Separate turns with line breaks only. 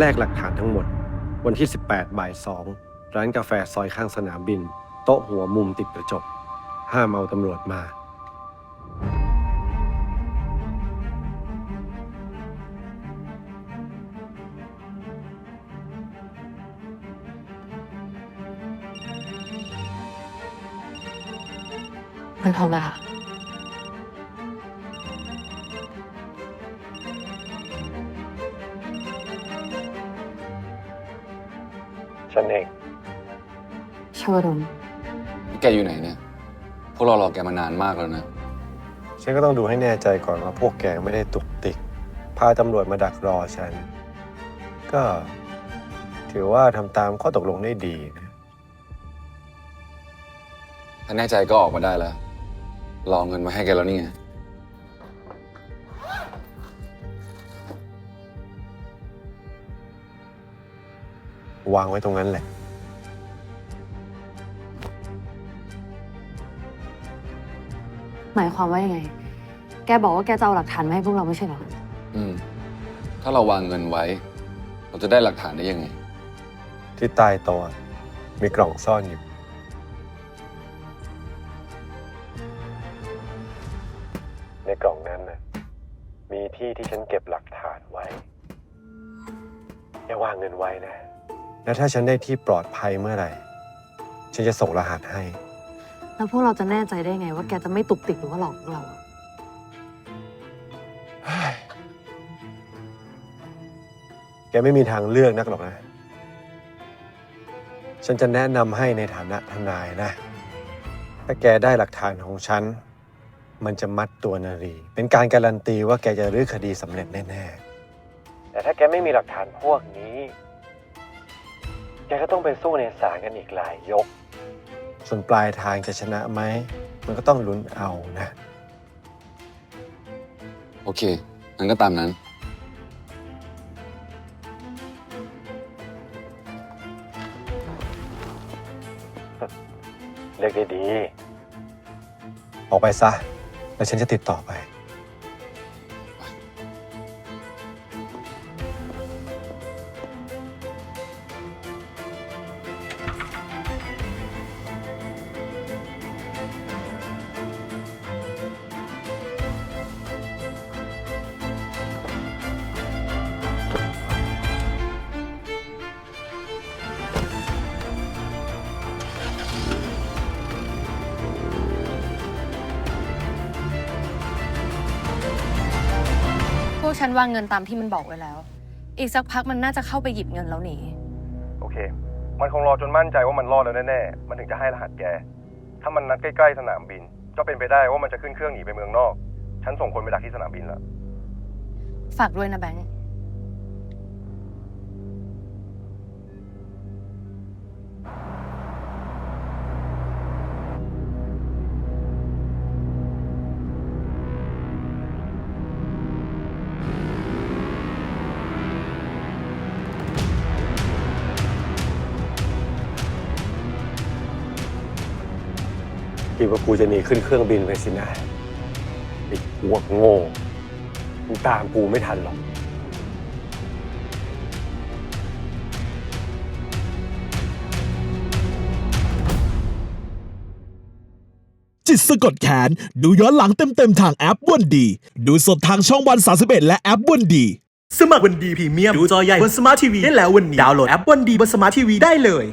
แลกหลักฐานทั้งหมด วันที่ 18 บ่าย 2 ร้านกาแฟซอยข้างสนามบิน โต๊ะหัวมุมติดกระจก ห้ามเอาตำรวจมา
มันทำอะไรคะ
ฉันเอง
ชวดม
แกอยู่ไหนเนี่ย พวกเรารอแกมานานมากแล้วนะ
ฉันก็ต้องดูให้แน่ใจก่อนว่าพวกแกไม่ได้ตุกติก พาตำรวจมาดักรอฉัน ก็ถือว่าทำตามข้อตกลงได้ดีนะ
ถ้าแน่ใจก็ออกมาได้แล้ว รอเงินมาให้แกแล้วนี่ไง
วางไว้ตรงนั้นแหละ
หมายความว่ายังไง แกบอกว่าแกจะเอาหลักฐานมาให้พวกเราไม่ใช่เหรอ
อืม ถ้าเราวางเงินไว้ เราจะได้หลักฐานได้ยังไง
ที่ใต้โต๊ะมีกล่องซ่อนอยู่ ในกล่องนั้นนะมีที่ที่ฉันเก็บหลักฐานไว้ อย่าวางเงินไว้นะ แล้วถ้าฉันได้ที่ปลอดภัยเมื่อไหร่ ฉันจะส่งรหัสให้
แล้วพวกเราจะแน่ใจได้ไงว่าแกจะไม่ตุกติกหรือว่าหลอกพวกเราอะ
แกไม่มีทางเลือกนักหรอกนะ ฉันจะแนะนำให้ในฐานะทนายนะ ถ้าแกได้หลักฐานของฉัน มันจะมัดตัวนารี เป็นการการันตีว่าแกจะรื้อคดีสำเร็จแน่ๆ แต่ถ้าแกไม่มีหลักฐานพวกนี้ แกก็ต้องไปสู้ในศาลกันอีกหลายยก ส่วนปลายทางจะชนะไหม มันก็ต้องลุ้นเอานะ
โอเค งั้นก็ตามนั้น
เลือกได้ดีออกไปซะ แล้วฉันจะติดต่อไป
วกฉันวางเงินตามที่มันบอกไว้แล้ว อีกสักพักมันน่าจะเข้าไปหยิบเงินแล้วหนี
โอเค มันคงรอจนมั่นใจว่ามันรอดแล้วแน่ๆ มันถึงจะให้รหัสแก ถ้ามันนัดใกล้ๆสนามบิน ก็เป็นไปได้ว่ามันจะขึ้นเครื่องหนีไปเมืองนอก ฉันส่งคนไปดักที่สนามบินแล้ว
ฝากด้วยนะแบงค์
คิดว่ากูจะหนีขึ้นเครื่องบินไปสินะไอ้พวกโง่มึงตามกูไม่ทันหรอก
จิตสะกดแขน ดูย้อนหลังเต็มๆทางแอปวันดี ดูสดทางช่องวัน 31 และแอปวันดี
สมัครวันดีพรีเมียม ดูจอใหญ่บนสมาร์ททีวีได้แล้ววันนี้ ดาวน์โหลดแอปวันดีบนสมาร์ททีวีได้เลย